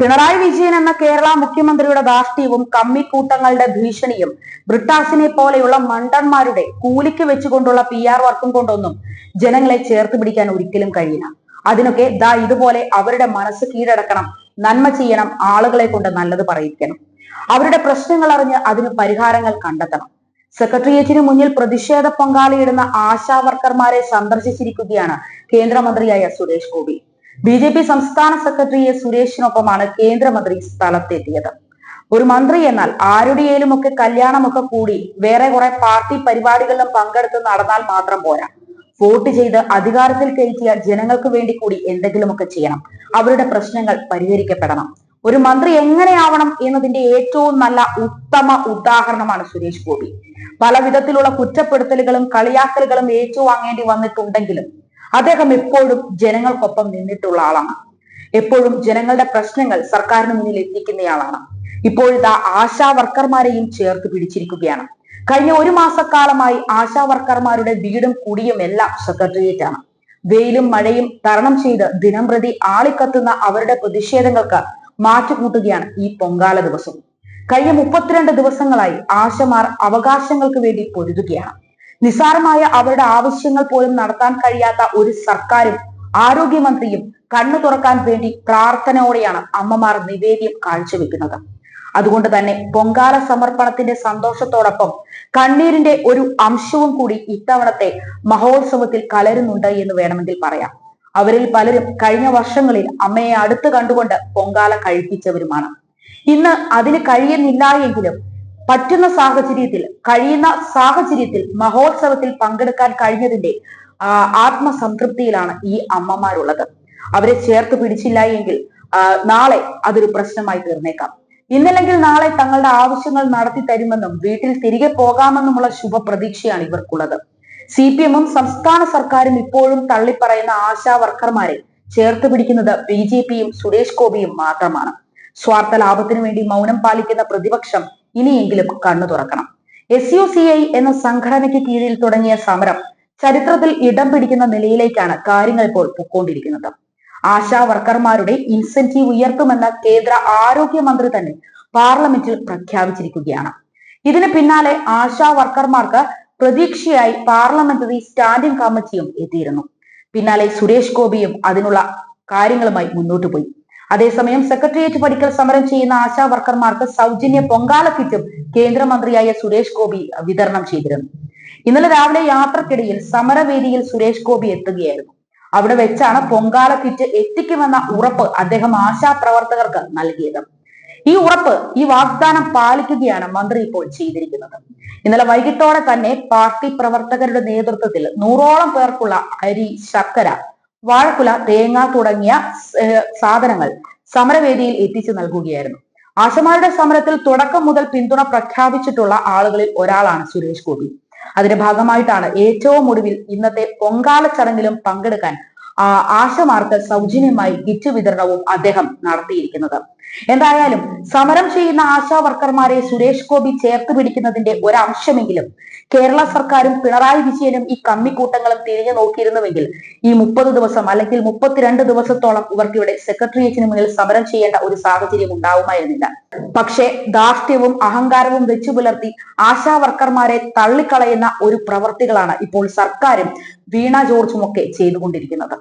പിണറായി വിജയൻ എന്ന കേരള മുഖ്യമന്ത്രിയുടെ ധാർഷ്ട്യവും കമ്മിക്കൂട്ടങ്ങളുടെ ഭീഷണിയും ബ്രിട്ടാസിനെ പോലെയുള്ള മണ്ടന്മാരുടെ കൂലിക്ക് വെച്ചുകൊണ്ടുള്ള പി ആർ വർക്കും കൊണ്ടൊന്നും ജനങ്ങളെ ചേർത്ത് പിടിക്കാൻ ഒരിക്കലും കഴിയില്ല. അതിനൊക്കെ ദാ ഇതുപോലെ അവരുടെ മനസ്സ് കീഴടക്കണം നന്മ ചെയ്യണം ആളുകളെ കൊണ്ട് നല്ലത് പറയിക്കണം അവരുടെ പ്രശ്നങ്ങൾ അറിഞ്ഞ് അതിന് പരിഹാരങ്ങൾ കണ്ടെത്തണം. സെക്രട്ടേറിയറ്റിന് മുന്നിൽ പ്രതിഷേധ പങ്കാളിയിടുന്ന ആശാ വർക്കർമാരെ സന്ദർശിച്ചിരിക്കുകയാണ് കേന്ദ്രമന്ത്രിയായ Suresh Gopi. B J P സംസ്ഥാന സെക്രട്ടറി എ സുരേഷിനൊപ്പമാണ് കേന്ദ്രമന്ത്രി സ്ഥലത്തെത്തിയത്. ഒരു മന്ത്രി എന്നാൽ ആരുടെയേലുമൊക്കെ കല്യാണമൊക്കെ കൂടി വേറെ കുറെ പാർട്ടി പരിപാടികളിലും പങ്കെടുത്ത് നടന്നാൽ മാത്രം പോരാ. വോട്ട് ചെയ്ത് അധികാരത്തിൽ കയറ്റിയ ജനങ്ങൾക്ക് വേണ്ടി കൂടി എന്തെങ്കിലുമൊക്കെ ചെയ്യണം. അവരുടെ പ്രശ്നങ്ങൾ പരിഹരിക്കപ്പെടണം. ഒരു മന്ത്രി എങ്ങനെയാവണം എന്നതിന്റെ ഏറ്റവും നല്ല ഉത്തമ ഉദാഹരണമാണ് സുരേഷ് ഗോപി. പല വിധത്തിലുള്ള കുറ്റപ്പെടുത്തലുകളും കളിയാക്കലുകളും ഏറ്റുവാങ്ങേണ്ടി വന്നിട്ടുണ്ടെങ്കിലും അദ്ദേഹം എപ്പോഴും ജനങ്ങൾക്കൊപ്പം നിന്നിട്ടുള്ള ആളാണ്. എപ്പോഴും ജനങ്ങളുടെ പ്രശ്നങ്ങൾ സർക്കാരിന് മുന്നിൽ എത്തിക്കുന്നയാളാണ്. ഇപ്പോഴിതാ ആശാ വർക്കർമാരെയും ചേർത്ത് പിടിച്ചിരിക്കുകയാണ്. കഴിഞ്ഞ ഒരു മാസക്കാലമായി ആശാ വർക്കർമാരുടെ വീടും കുടിയും എല്ലാം സെക്രട്ടേറിയറ്റ് ആണ്. വെയിലും മഴയും തരണം ചെയ്ത് ദിനം പ്രതി ആളിക്കത്തുന്ന അവരുടെ പ്രതിഷേധങ്ങൾക്ക് മാറ്റുകൂട്ടുകയാണ് ഈ പൊങ്കാല ദിവസം. കഴിഞ്ഞ മുപ്പത്തിരണ്ട് ദിവസങ്ങളായി ആശമാർ അവകാശങ്ങൾക്ക് വേണ്ടി പൊരുതുകയാണ്. നിസ്സാരമായ അവരുടെ ആവശ്യങ്ങൾ പോലും നടത്താൻ കഴിയാത്ത ഒരു സർക്കാരും ആരോഗ്യമന്ത്രിയും കണ്ണു തുറക്കാൻ വേണ്ടി പ്രാർത്ഥനയോടെയാണ് അമ്മമാർ നിവേദ്യം കാഴ്ചവെക്കുന്നത്. അതുകൊണ്ട് തന്നെ പൊങ്കാല സമർപ്പണത്തിന്റെ സന്തോഷത്തോടൊപ്പം കണ്ണീരിന്റെ ഒരു അംശവും കൂടി ഇത്തവണത്തെ മഹോത്സവത്തിൽ കലരുന്നുണ്ട് എന്ന് വേണമെങ്കിൽ പറയാം. അവരിൽ പലരും കഴിഞ്ഞ വർഷങ്ങളിൽ അമ്മയെ അടുത്ത് കണ്ടുകൊണ്ട് പൊങ്കാല കഴിപ്പിച്ചവരുമാണ്. ഇന്ന് അതിന് കഴിയുന്നില്ല എങ്കിലും പറ്റുന്ന സാഹചര്യത്തിൽ കഴിയുന്ന സാഹചര്യത്തിൽ മഹോത്സവത്തിൽ പങ്കെടുക്കാൻ കഴിഞ്ഞതിന്റെ ആത്മസംതൃപ്തിയിലാണ് ഈ അമ്മമാരുള്ളത്. അവരെ ചേർത്ത് പിടിച്ചില്ല എങ്കിൽ നാളെ അതൊരു പ്രശ്നമായി തീർന്നേക്കാം. ഇന്നല്ലെങ്കിൽ നാളെ തങ്ങളുടെ ആവശ്യങ്ങൾ നടത്തി തരുമെന്നും വീട്ടിൽ തിരികെ പോകാമെന്നുമുള്ള ശുഭപ്രതീക്ഷയാണ് ഇവർക്കുള്ളത്. സി പി എമ്മും സംസ്ഥാന സർക്കാരും ഇപ്പോഴും തള്ളിപ്പറയുന്ന ആശാ വർക്കർമാരെ ചേർത്ത് പിടിക്കുന്നത് ബി ജെ പിയും സുരേഷ് ഗോപിയും മാത്രമാണ്. സ്വാർത്ഥ ലാഭത്തിനു വേണ്ടി മൗനം പാലിക്കുന്ന പ്രതിപക്ഷം ഇനിയെങ്കിലും കണ്ണു തുറക്കണം. എസ് യു സി ഐ എന്ന സംഘടനയ്ക്ക് കീഴിൽ തുടങ്ങിയ സമരം ചരിത്രത്തിൽ ഇടം പിടിക്കുന്ന നിലയിലേക്കാണ് കാര്യങ്ങൾ ഇപ്പോൾ പൊക്കോണ്ടിരിക്കുന്നത്. ആശാ വർക്കർമാരുടെ ഇൻസെന്റീവ് ഉയർത്തുമെന്ന കേന്ദ്ര ആരോഗ്യമന്ത്രി തന്നെ പാർലമെന്റിൽ പ്രഖ്യാപിച്ചിരിക്കുകയാണ്. ഇതിന് പിന്നാലെ ആശാ വർക്കർമാർക്ക് പ്രതീക്ഷയായി പാർലമെന്ററി സ്റ്റാൻഡിംഗ് കമ്മിറ്റിയും എത്തിയിരുന്നു. പിന്നാലെ സുരേഷ് ഗോപിയും അതിനുള്ള കാര്യങ്ങളുമായി മുന്നോട്ടു പോയി. അതേസമയം സെക്രട്ടേറിയറ്റ് പഠിക്കൽ സമരം ചെയ്യുന്ന ആശാ വർക്കർമാർക്ക് സൗജന്യ പൊങ്കാല കിറ്റും കേന്ദ്രമന്ത്രിയായ സുരേഷ് ഗോപി വിതരണം ചെയ്തിരുന്നു. ഇന്നലെ രാവിലെ യാത്രക്കിടയിൽ സമരവേദിയിൽ സുരേഷ് ഗോപി എത്തുകയായിരുന്നു. അവിടെ വെച്ചാണ് പൊങ്കാല കിറ്റ് എത്തിക്കുമെന്ന ഉറപ്പ് അദ്ദേഹം ആശാ പ്രവർത്തകർക്ക് നൽകിയത്. ഈ ഉറപ്പ് ഈ വാഗ്ദാനം പാലിക്കുകയാണ് മന്ത്രി ഇപ്പോൾ ചെയ്തിരിക്കുന്നത്. ഇന്നലെ വൈകിട്ടോടെ തന്നെ പാർട്ടി പ്രവർത്തകരുടെ നേതൃത്വത്തിൽ നൂറോളം പേർക്കുള്ള അരി ശർക്കര വാഴക്കുല തേങ്ങ തുടങ്ങിയ സാധനങ്ങൾ സമരവേദിയിൽ എത്തിച്ചു നൽകുകയായിരുന്നു. ആശമാരുടെ സമരത്തിൽ തുടക്കം മുതൽ പിന്തുണ പ്രഖ്യാപിച്ചിട്ടുള്ള ആളുകളിൽ ഒരാളാണ് സുരേഷ് ഗോപി. അതിന്റെ ഭാഗമായിട്ടാണ് ഏറ്റവും ഒടുവിൽ ഇന്നത്തെ പൊങ്കാല ചടങ്ങിലും പങ്കെടുക്കാൻ ആശമാർക്ക് സൗജന്യമായി കിറ്റ് വിതരണവും അദ്ദേഹം നടത്തിയിരിക്കുന്നത്. എന്തായാലും സമരം ചെയ്യുന്ന ആശാ വർക്കർമാരെ സുരേഷ് ഗോപി ചേർത്ത് പിടിക്കുന്നതിന്റെ ഒരംശമെങ്കിലും കേരള സർക്കാരും പിണറായി വിജയനും ഈ കമ്മിക്കൂട്ടങ്ങളും തിരിഞ്ഞു നോക്കിയിരുന്നുവെങ്കിൽ ഈ മുപ്പത് ദിവസം അല്ലെങ്കിൽ മുപ്പത്തിരണ്ട് ദിവസത്തോളം ഇവർക്ക് ഇവിടെ സെക്രട്ടേറിയറ്റിന് മുന്നിൽ സമരം ചെയ്യേണ്ട ഒരു സാഹചര്യം ഉണ്ടാവുമായിരുന്നില്ല. പക്ഷേ ധാർഷ്ട്യവും അഹങ്കാരവും വെച്ചു പുലർത്തി ആശാ വർക്കർമാരെ തള്ളിക്കളയുന്ന ഒരു പ്രവർത്തികളാണ് ഇപ്പോൾ സർക്കാരും വീണ ജോർജും ഒക്കെ ചെയ്തുകൊണ്ടിരിക്കുന്നത്.